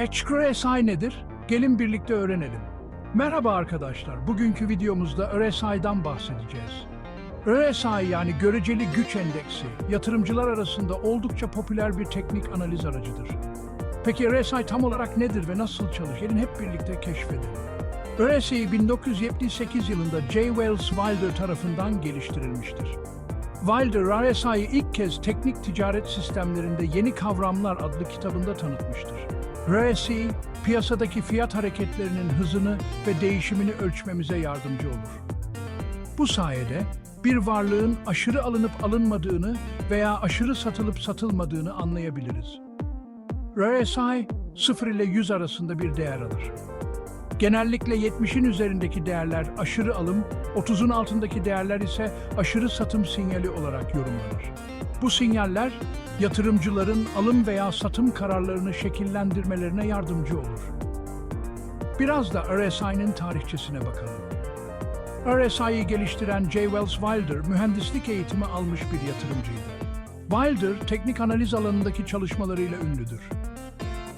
HQRSI nedir? Gelin birlikte öğrenelim. Merhaba arkadaşlar, bugünkü videomuzda RSI'dan bahsedeceğiz. RSI yani göreceli güç endeksi, yatırımcılar arasında oldukça popüler bir teknik analiz aracıdır. Peki RSI tam olarak nedir ve nasıl çalışır? Gelin hep birlikte keşfedelim. RSI 1978 yılında J. Wells Wilder tarafından geliştirilmiştir. Wilder, RSI'yi ilk kez Teknik Ticaret Sistemlerinde Yeni Kavramlar adlı kitabında tanıtmıştır. RSI, piyasadaki fiyat hareketlerinin hızını ve değişimini ölçmemize yardımcı olur. Bu sayede bir varlığın aşırı alınıp alınmadığını veya aşırı satılıp satılmadığını anlayabiliriz. RSI 0 ile 100 arasında bir değer alır. Genellikle 70'in üzerindeki değerler aşırı alım, 30'un altındaki değerler ise aşırı satım sinyali olarak yorumlanır. Bu sinyaller yatırımcıların alım veya satım kararlarını şekillendirmelerine yardımcı olur. Biraz da RSI'nin tarihçesine bakalım. RSI'yi geliştiren J. Wells Wilder mühendislik eğitimi almış bir yatırımcıydı. Wilder teknik analiz alanındaki çalışmalarıyla ünlüdür.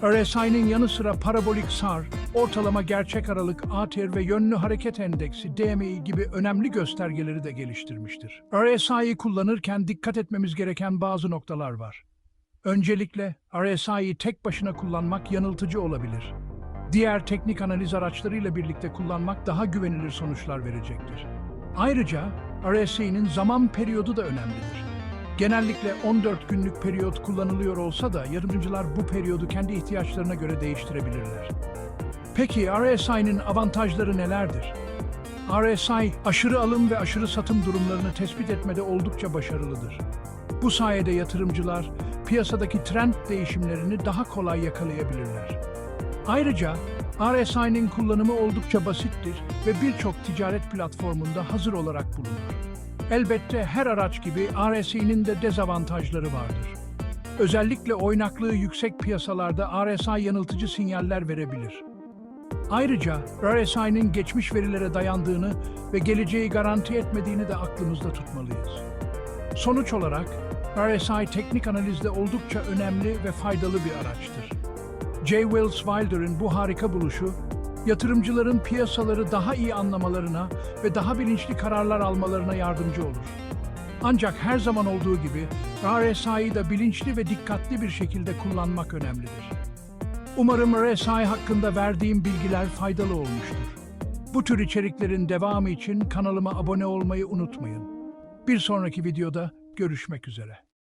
RSI'nin yanı sıra parabolik SAR, ortalama gerçek aralık ATR ve yönlü hareket endeksi DMI gibi önemli göstergeleri de geliştirmiştir. RSI'yi kullanırken dikkat etmemiz gereken bazı noktalar var. Öncelikle RSI'yi tek başına kullanmak yanıltıcı olabilir. Diğer teknik analiz araçlarıyla birlikte kullanmak daha güvenilir sonuçlar verecektir. Ayrıca RSI'nin zaman periyodu da önemlidir. Genellikle 14 günlük periyot kullanılıyor olsa da yatırımcılar bu periyodu kendi ihtiyaçlarına göre değiştirebilirler. Peki RSI'nin avantajları nelerdir? RSI, aşırı alım ve aşırı satım durumlarını tespit etmede oldukça başarılıdır. Bu sayede yatırımcılar piyasadaki trend değişimlerini daha kolay yakalayabilirler. Ayrıca RSI'nin kullanımı oldukça basittir ve birçok ticaret platformunda hazır olarak bulunur. Elbette her araç gibi RSI'nin de dezavantajları vardır. Özellikle oynaklığı yüksek piyasalarda RSI yanıltıcı sinyaller verebilir. Ayrıca RSI'nin geçmiş verilere dayandığını ve geleceği garanti etmediğini de aklımızda tutmalıyız. Sonuç olarak RSI teknik analizde oldukça önemli ve faydalı bir araçtır. J. Wells Wilder'ın bu harika buluşu, yatırımcıların piyasaları daha iyi anlamalarına ve daha bilinçli kararlar almalarına yardımcı olur. Ancak her zaman olduğu gibi RSI'yi da bilinçli ve dikkatli bir şekilde kullanmak önemlidir. Umarım RSI hakkında verdiğim bilgiler faydalı olmuştur. Bu tür içeriklerin devamı için kanalıma abone olmayı unutmayın. Bir sonraki videoda görüşmek üzere.